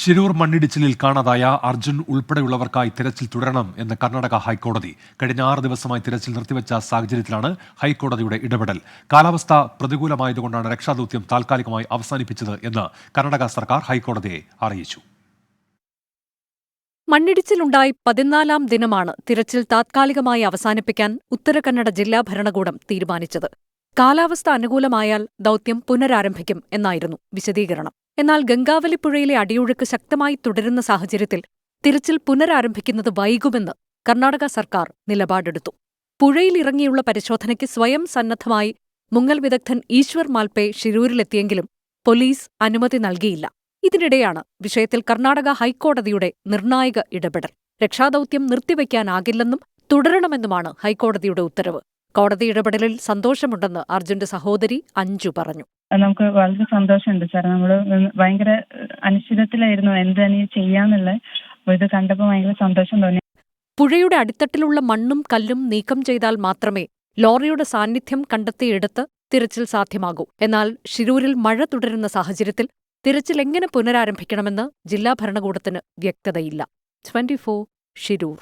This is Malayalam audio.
ശിരൂർ മണ്ണിടിച്ചിലിൽ കാണാതായ അർജുൻ ഉൾപ്പെടെയുള്ളവർക്കായി തിരച്ചിൽ തുടരണം എന്ന് കർണാടക ഹൈക്കോടതി കഴിഞ്ഞ ആറ് ദിവസമായി തിരച്ചിൽ നിർത്തിവെച്ച സാഹചര്യത്തിലാണ് ഹൈക്കോടതിയുടെ ഇടപെടൽ. കാലാവസ്ഥ പ്രതികൂലമായതുകൊണ്ടാണ് രക്ഷാദൌത്യം താൽക്കാലികമായി അവസാനിപ്പിച്ചത് എന്ന് കർണാടക സർക്കാർ ഹൈക്കോടതിയെ അറിയിച്ചു. മണ്ണിടിച്ചിലുണ്ടായി പതിനാലാം ദിനമാണ് തിരച്ചിൽ താത്കാലികമായി അവസാനിപ്പിക്കാൻ ഉത്തരകന്നഡ ജില്ലാ ഭരണകൂടം തീരുമാനിച്ചത്. കാലാവസ്ഥ അനുകൂലമായാൽ ദൗത്യം പുനരാരംഭിക്കും എന്നായിരുന്നു വിശദീകരണം. എന്നാൽ ഗംഗാവലി പുഴയിലെ അടിയൊഴുക്ക് ശക്തമായി തുടരുന്ന സാഹചര്യത്തിൽ തിരച്ചിൽ പുനരാരംഭിക്കുന്നത് വൈകുമെന്ന് കർണാടക സർക്കാർ നിലപാടെടുത്തു. പുഴയിലിറങ്ങിയുള്ള പരിശോധനയ്ക്ക് സ്വയം സന്നദ്ധമായി മുങ്ങൽ വിദഗ്ധൻ ഈശ്വർ മാൽപേ ഷിരൂരിലെത്തിയെങ്കിലും പോലീസ് അനുമതി നൽകിയില്ല. ഇതിനിടെയാണ് വിഷയത്തിൽ കർണാടക ഹൈക്കോടതിയുടെ നിർണായക ഇടപെടൽ. രക്ഷാദൌത്യം നിർത്തിവെക്കാനാകില്ലെന്നും തുടരണമെന്നുമാണ് ഹൈക്കോടതിയുടെ ഉത്തരവ്. കോടതി ഇടപെടലിൽ സന്തോഷമുണ്ടെന്ന് അർജുന്റെ സഹോദരി അഞ്ജു പറഞ്ഞു. നമുക്ക് വളരെ സന്തോഷമുണ്ട്. സാർ നമ്മൾ ഭയങ്കര അനിശ്ചിതത്തിലായിരുന്നു എന്താണ് ചെയ്യാന്നുള്ള ഇത് കണ്ടപ്പോൾ ഭയങ്കര സന്തോഷം തോന്നി. പുഴയുടെ അടിത്തട്ടിലുള്ള മണ്ണും കല്ലും നീക്കം ചെയ്താൽ മാത്രമേ ലോറിയുടെ സാന്നിധ്യം കണ്ടെത്തിയെടുത്ത് തിരച്ചിൽ സാധ്യമാകൂ. എന്നാൽ ഷിരൂരിൽ മഴ തുടരുന്ന സാഹചര്യത്തിൽ തിരച്ചിൽ എങ്ങനെ പുനരാരംഭിക്കണമെന്ന് ജില്ലാ ഭരണകൂടത്തിന് വ്യക്തതയില്ല. ട്വന്റി ഷിരൂർ